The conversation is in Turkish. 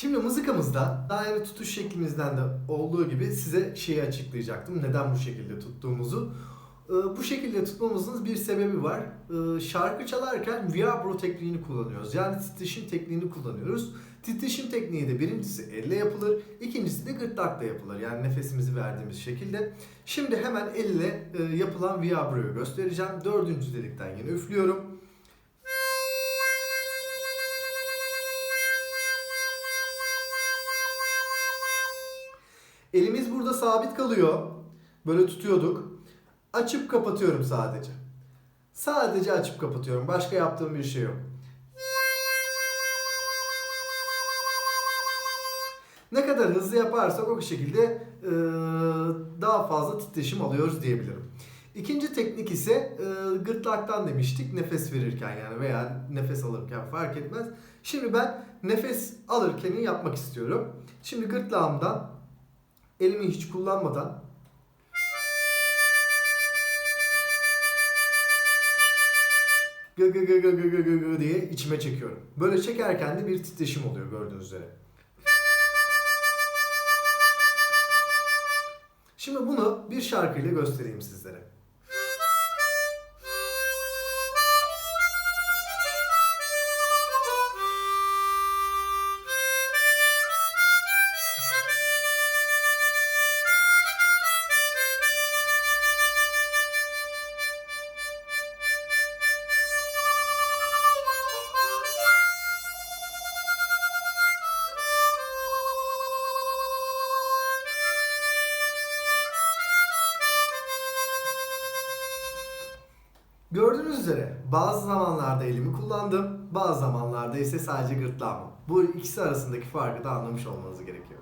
Şimdi mızıkamızda daire tutuş şeklimizden de olduğu gibi size şeyi açıklayacaktım. Neden bu şekilde tuttuğumuzu. Ee, Bu şekilde tutmamızın bir sebebi var. Ee, Şarkı çalarken vibro tekniğini kullanıyoruz. Yani titreşim tekniğini kullanıyoruz. Titreşim tekniği de birincisi elle yapılır, ikincisi de gırtlakla yapılır. Yani nefesimizi verdiğimiz şekilde. Şimdi hemen elle e, yapılan vibroyu göstereceğim. Dördüncü delikten yine üflüyorum. Elimiz burada sabit kalıyor. Böyle tutuyorduk. Açıp kapatıyorum sadece. Sadece açıp kapatıyorum. Başka yaptığım bir şey yok. Ne kadar hızlı yaparsak o şekilde e, daha fazla titreşim alıyoruz diyebilirim. İkinci teknik ise e, gırtlaktan demiştik nefes verirken yani veya nefes alırken fark etmez. Şimdi ben nefes alırken yapmak istiyorum. Şimdi gırtlağımdan elimi hiç kullanmadan gı gı gı gı gı gı gı diye içime çekiyorum. Böyle çekerken de bir titreşim oluyor gördüğünüz üzere. Şimdi bunu bir şarkıyla göstereyim sizlere. Gördüğünüz üzere bazı zamanlarda elimi kullandım, bazı zamanlarda ise sadece gırtlağımı. Bu ikisi arasındaki farkı da anlamış olmanız gerekiyor.